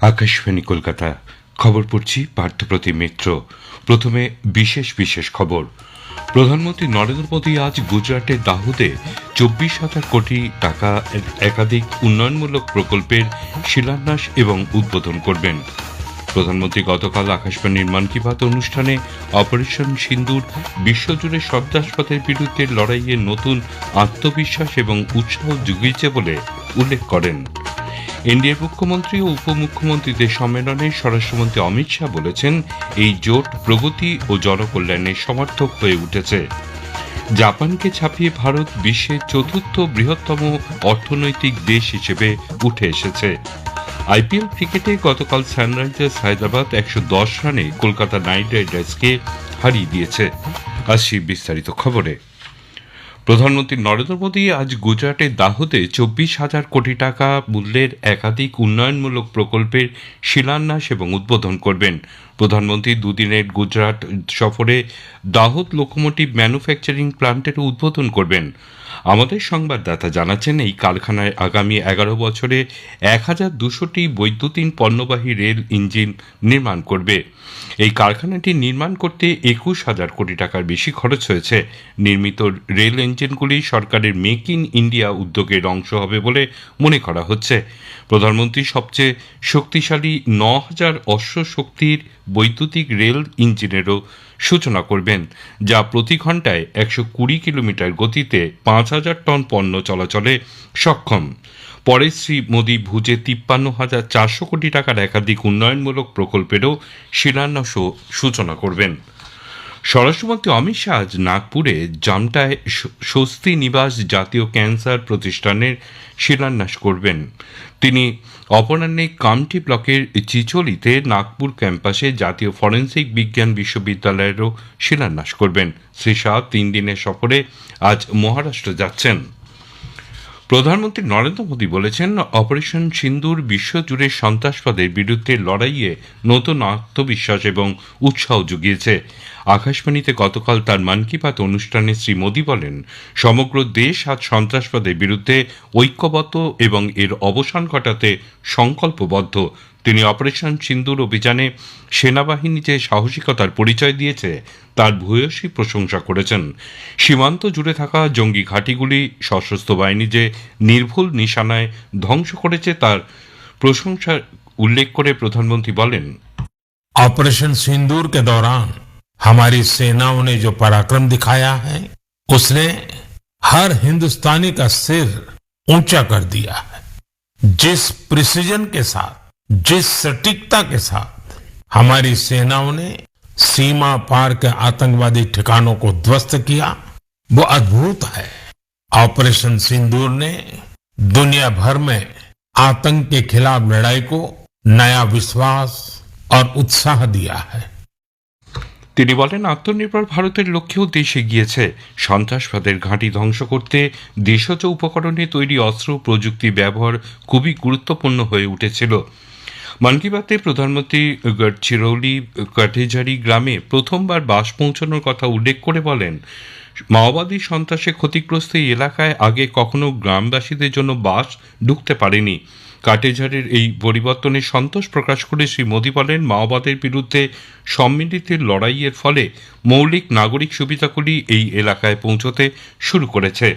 আকাশবাণী কলকাতা। খবর পড়ছি পার্থপ্রতিম মিত্র। প্রথমে বিশেষ বিশেষ খবর। প্রধানমন্ত্রী নরেন্দ্র মোদী আজ গুজরাটের দাহুদে চব্বিশ হাজার কোটি টাকা একাধিক উন্নয়নমূলক প্রকল্পের শিলান্যাস এবং উদ্বোধন করবেন। প্রধানমন্ত্রী গতকাল আকাশবাণীর মন কি বাত অনুষ্ঠানে অপারেশন সিন্দুর, বিশ্বজুড়ে সন্ত্রাসবাদের বিরুদ্ধে লড়াইয়ে নতুন আত্মবিশ্বাস এবং উৎসাহ জুগিয়েছে বলে উল্লেখ করেন। এনডিএর মুখ্যমন্ত্রী ও উপমুখ্যমন্ত্রীদের সম্মেলনে স্বরাষ্ট্রমন্ত্রী অমিত শাহ বলেছেন, এই জোট প্রগতি ও জনকল্যাণের সমর্থক হয়ে উঠেছে। জাপানকে ছাপিয়ে ভারত বিশ্বের চতুর্থ বৃহত্তম অর্থনৈতিক দেশ হিসেবে উঠে এসেছে। আইপিএল ক্রিকেটে গতকাল সানরাইজার্স হায়দ্রাবাদ একশো দশ রানে কলকাতা নাইট রাইডার্সকে হারিয়ে দিয়েছে। আসছি বিস্তারিত খবরে। প্রধানমন্ত্রী নরেন্দ্র মোদী আজ গুজরাটের দাহোদে চব্বিশ হাজার কোটি টাকা মূল্যের একাধিক উন্নয়নমূলক প্রকল্পের শিলান্যাস এবং উদ্বোধন করবেন। প্রধানমন্ত্রী দুদিনের গুজরাট সফরে দাহোদ লোকোমোটিভ ম্যানুফ্যাকচারিং প্লান্টের উদ্বোধন করবেন। আমাদের সংবাদদাতা জানাচ্ছেন, এই কারখানায় আগামী এগারো বছরে এক হাজার দুশোটি বৈদ্যুতিন পণ্যবাহী রেল ইঞ্জিন নির্মাণ করবে। এই কারখানাটি নির্মাণ করতে একুশ হাজার কোটি টাকার বেশি খরচ হয়েছে। নির্মিত রেল ইঞ্জিনগুলি সরকারের মেক ইন ইন্ডিয়া উদ্যোগের অংশ হবে বলে মনে করা হচ্ছে। প্রধানমন্ত্রী সবচেয়ে শক্তিশালী ন হাজার অশ্ব শক্তির বৈদ্যুতিক রেল ইঞ্জিনেরও সূচনা করবেন, যা প্রতি ঘন্টায় একশো কুড়ি কিলোমিটার গতিতে পাঁচ হাজার টন পণ্য চলাচলে সক্ষম। পরে শ্রী মোদী ভুজে তিপ্পান্ন হাজার চারশো কোটি টাকার একাধিক উন্নয়নমূলক প্রকল্পেরও শিলান্যাস সূচনা করবেন। স্বরাষ্ট্রমন্ত্রী অমিত শাহ আজ নাগপুরে জামটায় স্বস্তি নিবাস জাতীয় ক্যান্সার প্রতিষ্ঠানের শিলান্যাস করবেন। তিনি অপরাহ্নে কামটি ব্লকের চিচলিতে নাগপুর ক্যাম্পাসে জাতীয় ফরেন্সিক বিজ্ঞান বিশ্ববিদ্যালয়েরও শিলান্যাস করবেন। শ্রী শাহ তিন দিনের সফরে আজ মহারাষ্ট্র যাচ্ছেন। প্রধানমন্ত্রী নরেন্দ্র মোদী বলেছেন, অপারেশন সিন্দুর বিশ্বজুড়ে সন্ত্রাসবাদের বিরুদ্ধে লড়াইয়ে নতুন আত্মবিশ্বাস এবং উৎসাহ জুগিয়েছে। আকাশবাণীতে গতকাল তার মন কি বাত অনুষ্ঠানে শ্রী মোদী বলেন, সমগ্র দেশ আজ সন্ত্রাসবাদের বিরুদ্ধে ঐক্যবদ্ধ এবং এর অবসান ঘটাতে সংকল্পবদ্ধ। তিনি অপারেশন সিন্দুর অভিযানে সেনাবাহিনী যে সাহসিকতার পরিচয় দিয়েছে তার ভূয়সী প্রশংসা করেছেন সীমান্ত জুড়ে থাকা জঙ্গি ঘাঁটিগুলি সশস্ত্র বাহিনী যে নির্ভুল নিশানায় ধ্বংস করেছে তার প্রশংসা উল্লেখ করে প্রধানমন্ত্রী বলেন ऑपरेशन सिंदूर के दौरान हमारी सेनाओं ने जो पराक्रम दिखाया है उसने हर हिंदुस्तानी का सिर ऊंचा कर दिया है जिस प्रिसीजन के साथ जिस सटीकता के साथ हमारी सेनाओं ने सीमा पार के आतंकवादी ठिकानों को ध्वस्त किया वो अद्भुत है ऑपरेशन सिंदूर ने दुनिया भर में आतंक के खिलाफ लड़ाई को नया विश्वास और उत्साह दिया है তিনি বলেন আত্মনির্ভর ভারতের লক্ষ্যেও দেশ এগিয়েছে সন্ত্রাসবাদের ঘাঁটি ধ্বংস করতে দেশজ উপকরণে তৈরি অস্ত্র প্রযুক্তি ব্যবহার খুবই গুরুত্বপূর্ণ হয়ে উঠেছিল মন কি বাতে প্রধানমন্ত্রী গড়চিরৌলি কাঠেঝাড়ি গ্রামে প্রথমবার বাস পৌঁছানোর কথা উল্লেখ করে বলেন, মাওবাদী সন্ত্রাসে ক্ষতিগ্রস্ত এই এলাকায় আগে কখনো গ্রামবাসীদের জন্য বাস ঢুকতে পারেনি। কাটেঝাড়ের এই পরিবর্তনে সন্তোষ প্রকাশ করে শ্রী মোদী বলেন, মাওবাদের বিরুদ্ধে সম্মিলিতের লড়াইয়ের ফলে মৌলিক নাগরিক সুবিধাগুলি এই এলাকায় পৌঁছতে শুরু করেছে।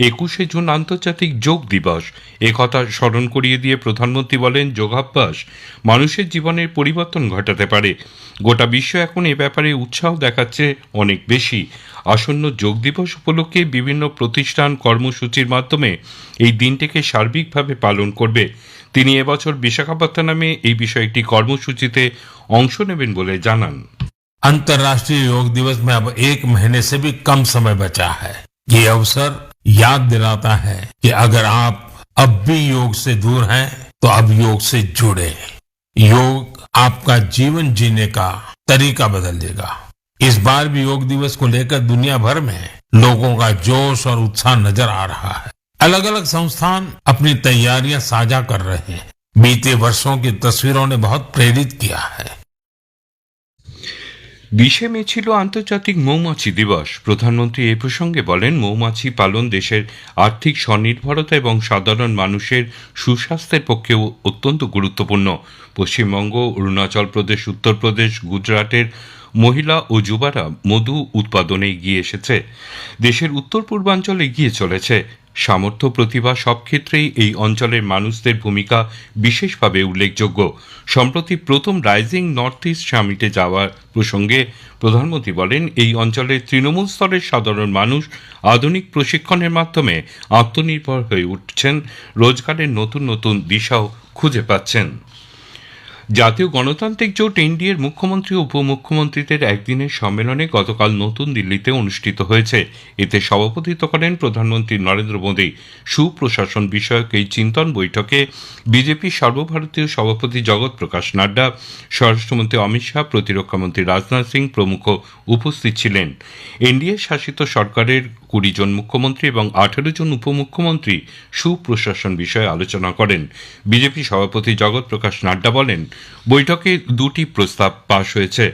একুশে জুন আন্তর্জাতিক যোগ দিবস এ কথা স্মরণ করিয়ে দিয়ে প্রধানমন্ত্রী বলেন যোগাভ্যাস মানুষের জীবনের পরিবর্তন ঘটাতে পারে গোটা বিশ্ব এখন এ ব্যাপারে উৎসাহ দেখাচ্ছে অনেক বেশি আসন্ন যোগ দিবস উপলক্ষে বিভিন্ন প্রতিষ্ঠান কর্মসূচির মাধ্যমে এই দিনটিকে সার্বিকভাবে পালন করবে তিনি এবছর বিশাখাপত্তনমে এই বিষয়ে একটি কর্মসূচিতে অংশ নেবেন বলে জানান अंतर्राष्ट्रीय योग दिवस में अब एक महीने से भी कम समय बचा है ये अवसर याद दिलाता है कि अगर आप अब भी योग से दूर हैं तो अब योग से जुड़े। योग आपका जीवन जीने का तरीका बदल देगा। इस बार भी योग दिवस को लेकर दुनिया भर में लोगों का जोश और उत्साह नज़र आ रहा है। अलग अलग संस्थान अपनी तैयारियाँ साझा कर रहे हैं। बीते वर्षों की तस्वीरों ने बहुत प्रेरित किया है। বিশে মে ছিল আন্তর্জাতিক মৌমাছি দিবস। প্রধানমন্ত্রী এ প্রসঙ্গে বলেন, মৌমাছি পালন দেশের আর্থিক স্বনির্ভরতা এবং সাধারণ মানুষের সুস্বাস্থ্যের পক্ষেও অত্যন্ত গুরুত্বপূর্ণ। পশ্চিমবঙ্গ, অরুণাচল প্রদেশ, উত্তরপ্রদেশ, গুজরাটের মহিলা ও যুবারা মধু উৎপাদনে এগিয়ে এসেছে। দেশের উত্তর পূর্বাঞ্চল এগিয়ে চলেছে। সামর্থ্য, প্রতিভা সব ক্ষেত্রেই এই অঞ্চলের মানুষদের ভূমিকা বিশেষভাবে উল্লেখযোগ্য। সম্প্রতি প্রথম রাইজিং নর্থ ইস্ট সামিটে যাওয়ার প্রসঙ্গে প্রধানমন্ত্রী বলেন, এই অঞ্চলের তৃণমূল স্তরের সাধারণ মানুষ আধুনিক প্রশিক্ষণের মাধ্যমে আত্মনির্ভর হয়ে উঠছেন, রোজগারের নতুন নতুন দিশাও খুঁজে পাচ্ছেন। জাতীয় গণতান্ত্রিক জোট এনডিএর মুখ্যমন্ত্রী ও উপমুখ্যমন্ত্রীদের একদিনের সম্মেলনে গতকাল নতুন দিল্লিতে অনুষ্ঠিত হয়েছে। এতে সভাপতিত্ব করেন প্রধানমন্ত্রী নরেন্দ্র মোদী। সুপ্রশাসন বিষয়ক এই চিন্তন বৈঠকে বিজেপির সর্বভারতীয় সভাপতি জগৎ প্রকাশ নাড্ডা, স্বরাষ্ট্রমন্ত্রী অমিত শাহ প্রতিরক্ষামন্ত্রী রাজনাথ সিং প্রমুখ উপস্থিত ছিলেন। এনডিএ শাসিত সরকারের কুড়ি জন মুখ্যমন্ত্রী এবং আঠেরো জন উপমুখ্যমন্ত্রী সুপ্রশাসন বিষয়ে আলোচনা করেন। বিজেপি সভাপতি জগৎ প্রকাশ নাড্ডা বলেন বৈঠকে দুটি প্রস্তাব পাশ হয়েছে।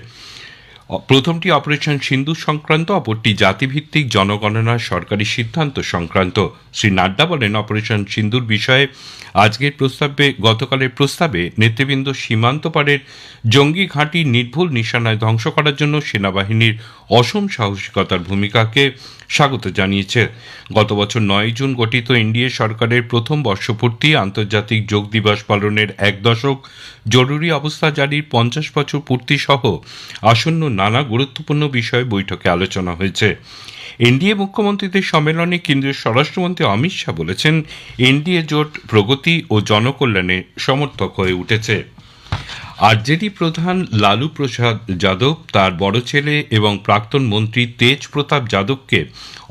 প্রথমটি অপারেশন সিন্ধু সংক্রান্ত, অপরটি জাতিভিত্তিক জনগণনার সরকারি সিদ্ধান্ত সংক্রান্ত। শ্রী নাড্ডা বলেন, অপারেশন সিন্ধুর বিষয়ে আজকের প্রস্তাবে, গতকালের প্রস্তাবে নেতৃবৃন্দ সীমান্ত পারের জঙ্গি ঘাঁটি নির্ভুল নিশানায় ধ্বংস করার জন্য সেনাবাহিনীর অসম সাহসিকতার ভূমিকাকে স্বাগত জানিয়েছে। গত বছর নয় জুন গঠিত এনডিএ সরকারের প্রথম বর্ষপূর্তি আন্তর্জাতিক যোগ দিবস পালনের এক দশক জরুরি অবস্থা জারির পঞ্চাশ বছর পূর্তি সহ আসন্ন নানা গুরুত্বপূর্ণ বিষয়ে বৈঠকে আলোচনা হয়েছে। এনডিএ মুখ্যমন্ত্রীদের সম্মেলনে কেন্দ্রীয় স্বরাষ্ট্রমন্ত্রী অমিত শাহ বলেছেন, এনডিএ জোট প্রগতি ও জনকল্যাণে সমর্থক হয়ে উঠেছে। আরজেডি প্রধান লালু প্রসাদ যাদব, তার বড় ছেলে এবং প্রাক্তন মন্ত্রী তেজ প্রতাপ যাদবকে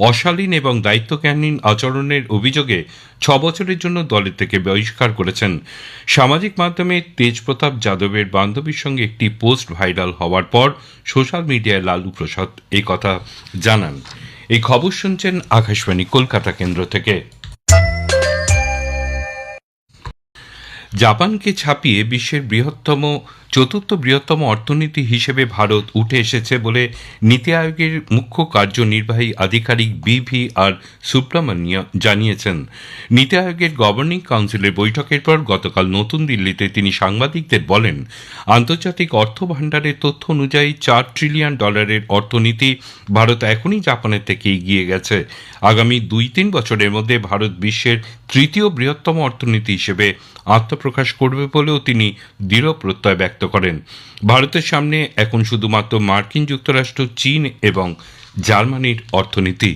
অশালীন এবং দায়িত্বজ্ঞানহীন আচরণের অভিযোগে ছ বছরের জন্য দলের থেকে বহিষ্কার করেছেন। সামাজিক মাধ্যমে তেজ প্রতাপ যাদবের বান্ধবীর সঙ্গে একটি পোস্ট ভাইরাল হওয়ার পর সোশ্যাল মিডিয়ায় লালু প্রসাদ এই কথা জানান। এই খবর শুনছেন আকাশবাণী কলকাতা কেন্দ্র থেকে। জাপানকে ছাপিয়ে বিশ্বের বৃহত্তম চতুর্থ বৃহত্তম অর্থনীতি হিসেবে ভারত উঠে এসেছে বলে নীতি আয়োগের মুখ্য কার্যনির্বাহী আধিকারিক বিভি আর সুব্রমণ্য জানিয়েছেন। নীতি আয়োগের গভর্নিং কাউন্সিলের বৈঠকের পর গতকাল নতুন দিল্লিতে তিনি সাংবাদিকদের বলেন, আন্তর্জাতিক অর্থ ভাণ্ডারের তথ্য অনুযায়ী চার ট্রিলিয়ন ডলারের অর্থনীতি ভারত এখনই জাপানের থেকে এগিয়ে গেছে। আগামী দুই তিন বছরের মধ্যে ভারত বিশ্বের তৃতীয় বৃহত্তম অর্থনীতি হিসেবে আত্মপ্রকাশ করবে বলেও তিনি দৃঢ় প্রত্যয় ব্যক্ত করেন ভারতের সামনে এখন শুধুমাত্র মার্কিন যুক্তরাষ্ট্র চীন এবং জার্মানির অর্থনীতি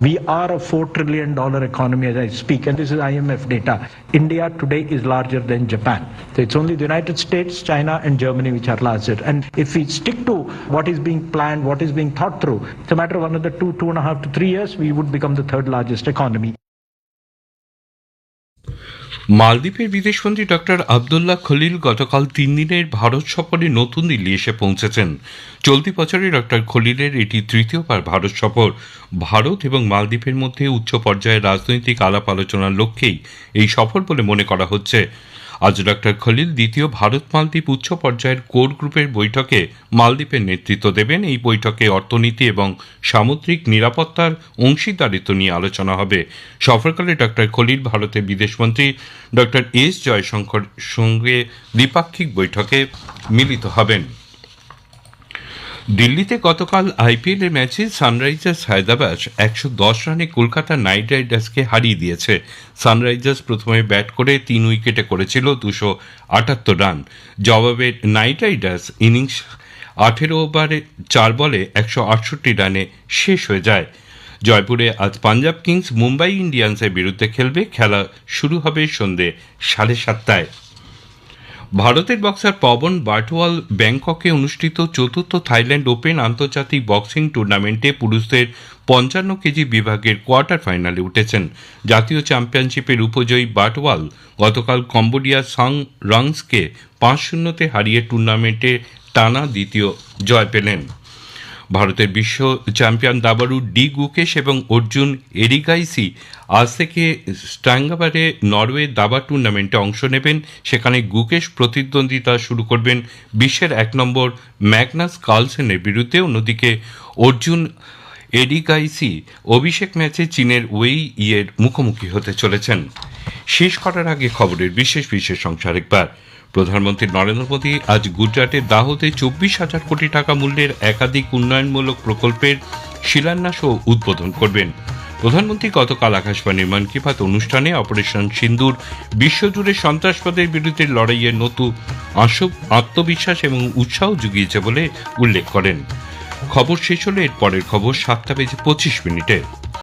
We are a $4 trillion economy as I speak, and this is IMF data. India today is larger than Japan. So it's only the United States, China, and Germany which are larger. And if we stick to what is being planned, what is being thought through, it's a matter of another two, two and a half to three years, we would become the third largest economy. মালদ্বীপের বিদেশমন্ত্রী doctor Abdullah Khalil গতকাল তিন দিনের ভারত সফরে নতুন দিল্লি এসে পৌঁছেছেন। চলতি বছরে ডক্টর খলিলের এটি তৃতীয়বার ভারত সফর। ভারত এবং মালদ্বীপের মধ্যে উচ্চ পর্যায়ের রাজনৈতিক আলাপ আলোচনার লক্ষ্যেই এই সফর বলে মনে করা হচ্ছে। আজ ডক্টর খলিল দ্বিতীয় ভারত মালদ্বীপ উচ্চ পর্যায়ের কোর গ্রুপের বৈঠকে মালদ্বীপের নেতৃত্ব দেবেন। এই বৈঠকে অর্থনীতি এবং সামুদ্রিক নিরাপত্তার অংশীদারিত্ব নিয়ে আলোচনা হবে। সফরকালে ডক্টর খলিল ভারতের বিদেশমন্ত্রী ডক্টর এস জয়শঙ্কর সঙ্গে দ্বিপাক্ষিক বৈঠকে মিলিত হবেন। দিল্লিতে গতকাল আইপিএল এর ম্যাচে সানরাইজার্স হায়দ্রাবাদ একশো দশ রানে কলকাতা নাইট রাইডার্সকে হারিয়ে দিয়েছে। সানরাইজার্স প্রথমে ব্যাট করে তিন উইকেটে করেছিল দুশো আটাত্তর রান। জবাবে নাইট রাইডার্স ইনিংস আঠেরো ওভারে চার বলে একশো আটষট্টি রানে শেষ হয়ে যায়। জয়পুরে আজ পাঞ্জাব কিংস মুম্বাই ইন্ডিয়ান্সের বিরুদ্ধে খেলবে। খেলা শুরু হবে সন্ধে সাড়ে সাতটায়। ভারতের বক্সার পবন বাটওয়াল ব্যাংককে অনুষ্ঠিত চতুর্থ থাইল্যান্ড ওপেন আন্তর্জাতিক বক্সিং টুর্নামেন্টে পুরুষদের পঞ্চান্ন কেজি বিভাগের কোয়ার্টার ফাইনালে উঠেছেন। জাতীয় চ্যাম্পিয়নশিপের উপজয়ী বাটওয়াল গতকাল কম্বোডিয়ার সাং রংসকে পাঁচ শূন্যতে হারিয়ে টুর্নামেন্টে টানা দ্বিতীয় জয় পেলেন। ভারতের বিশ্ব চ্যাম্পিয়ন দাবারু ডি গুকেশ এবং অর্জুন এরিগাইসি আজ থেকে স্ট্যাঙ্গাবারে নরওয়ে দাবা টুর্নামেন্টে অংশ নেবেন। সেখানে গুকেশ প্রতিদ্বন্দ্বিতা শুরু করবেন বিশ্বের এক নম্বর ম্যাগনাস কার্লসেনের বিরুদ্ধে। অন্যদিকে অর্জুন এডিগাইসি অভিষেক ম্যাচে চীনের ওয়েই ইয়ের মুখোমুখি হতে চলেছেন। শেষ করার আগে খবরের বিশেষ বিশেষ অংশ আরেকবার। প্রধানমন্ত্রী নরেন্দ্র মোদী আজ গুজরাটের দাহোদে চব্বিশ হাজার কোটি টাকা মূল্যের একাধিক উন্নয়নমূলক প্রকল্পের শিলান্যাস ও উদ্বোধন করবেন। প্রধানমন্ত্রী গতকাল আকাশবাণীর মন কি বাত অনুষ্ঠানে অপারেশন সিন্দুর, বিশ্বজুড়ে সন্ত্রাসবাদের বিরুদ্ধে লড়াইয়ের নতুন আত্মবিশ্বাস এবং উৎসাহ জুগিয়েছে বলে উল্লেখ করেন। খবর শেষ হলে এর পরের খবর সাতটা বেজে পঁচিশ মিনিটে।